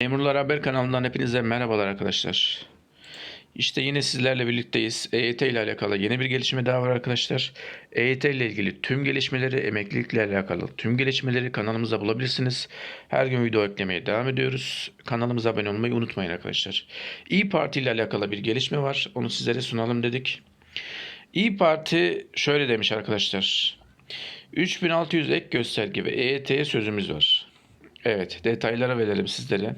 Memurlar Haber kanalından hepinize merhabalar arkadaşlar. İşte yine sizlerle birlikteyiz. EYT ile alakalı yeni bir gelişme daha var arkadaşlar. EYT ile ilgili tüm gelişmeleri, emeklilikle alakalı tüm gelişmeleri kanalımıza bulabilirsiniz. Her gün video eklemeye devam ediyoruz. Kanalımıza abone olmayı unutmayın arkadaşlar. İyi Parti ile alakalı bir gelişme var. Onu sizlere sunalım dedik. İyi Parti şöyle demiş arkadaşlar. 3600 ek gösterge ve EYT'ye sözümüz var. Evet, detaylara verelim sizlere.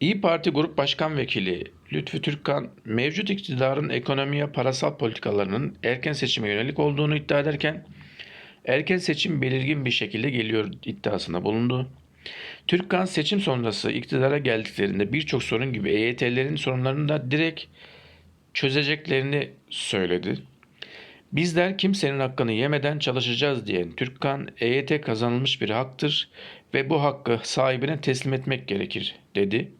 İyi Parti Grup Başkan Vekili Lütfü Türkkan, mevcut iktidarın ekonomiye parasal politikalarının erken seçime yönelik olduğunu iddia ederken, erken seçim belirgin bir şekilde geliyor iddiasında bulundu. Türkkan seçim sonrası iktidara geldiklerinde birçok sorun gibi EYT'lerin sorunlarını da direkt çözeceklerini söyledi. Bizler kimsenin hakkını yemeden çalışacağız diyen Türkkan, EYT kazanılmış bir haktır ve bu hakkı sahibine teslim etmek gerekir, dedi.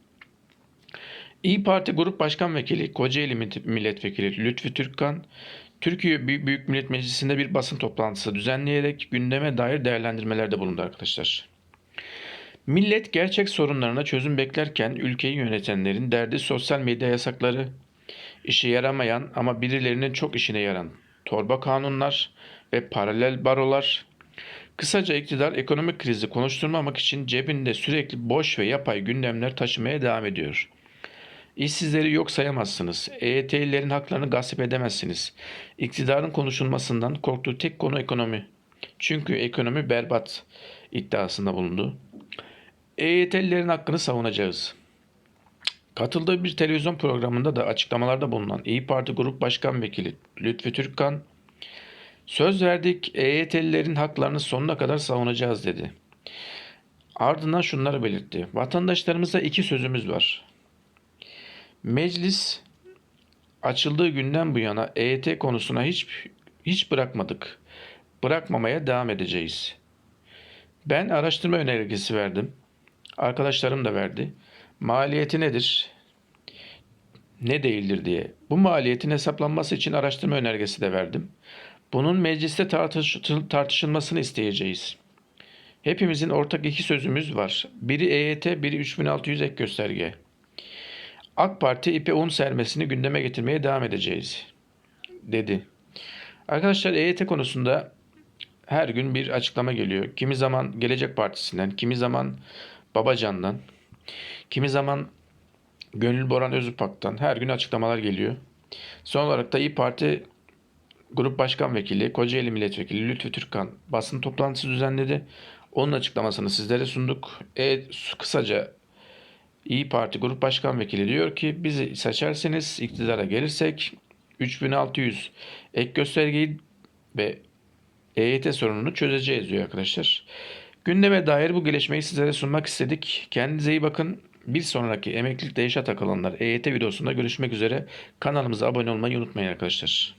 İyi Parti Grup Başkan Vekili Kocaeli Milletvekili Lütfü Türkkan, Türkiye Büyük Millet Meclisi'nde bir basın toplantısı düzenleyerek gündeme dair değerlendirmelerde bulundu arkadaşlar. Millet gerçek sorunlarına çözüm beklerken ülkeyi yönetenlerin derdi sosyal medya yasakları, işe yaramayan ama birilerinin çok işine yaran torba kanunlar ve paralel barolar, kısaca iktidar ekonomik krizi konuşturmamak için cebinde sürekli boş ve yapay gündemler taşımaya devam ediyor. İşsizleri yok sayamazsınız. EYT'lilerin haklarını gasp edemezsiniz. İktidarın konuşulmasından korktuğu tek konu ekonomi. Çünkü ekonomi berbat iddiasında bulundu. EYT'lilerin hakkını savunacağız. Katıldığı bir televizyon programında da açıklamalarda bulunan İyi Parti Grup Başkan Vekili Lütfü Türkkan, söz verdik EYT'lilerin haklarını sonuna kadar savunacağız dedi. Ardından şunları belirtti. Vatandaşlarımıza iki sözümüz var. Meclis açıldığı günden bu yana EYT konusuna hiç hiç bırakmadık. Bırakmamaya devam edeceğiz. Ben araştırma önergesi verdim. Arkadaşlarım da verdi. Maliyeti nedir? Ne değildir diye. Bu maliyetin hesaplanması için araştırma önergesi de verdim. Bunun mecliste tartış tartışılmasını isteyeceğiz. Hepimizin ortak iki sözümüz var. Biri EYT, biri 3600 ek gösterge. AK Parti ipe un sermesini gündeme getirmeye devam edeceğiz, dedi. Arkadaşlar EYT konusunda her gün bir açıklama geliyor. Kimi zaman Gelecek Partisi'nden, kimi zaman Babacan'dan, kimi zaman Gönül Boran Özüpak'tan her gün açıklamalar geliyor. Son olarak da İyi Parti Grup Başkan Vekili Kocaeli Milletvekili Lütfü Türkkan basın toplantısı düzenledi. Onun açıklamasını sizlere sunduk. E, kısaca İyi Parti Grup Başkan Vekili diyor ki bizi seçerseniz iktidara gelirsek 3600 ek göstergeyi ve EYT sorununu çözeceğiz diyor arkadaşlar. Gündeme dair bu gelişmeyi sizlere sunmak istedik. Kendinize iyi bakın. Bir sonraki emeklilikte yaşa takılanlar EYT videosunda görüşmek üzere. Kanalımıza abone olmayı unutmayın arkadaşlar.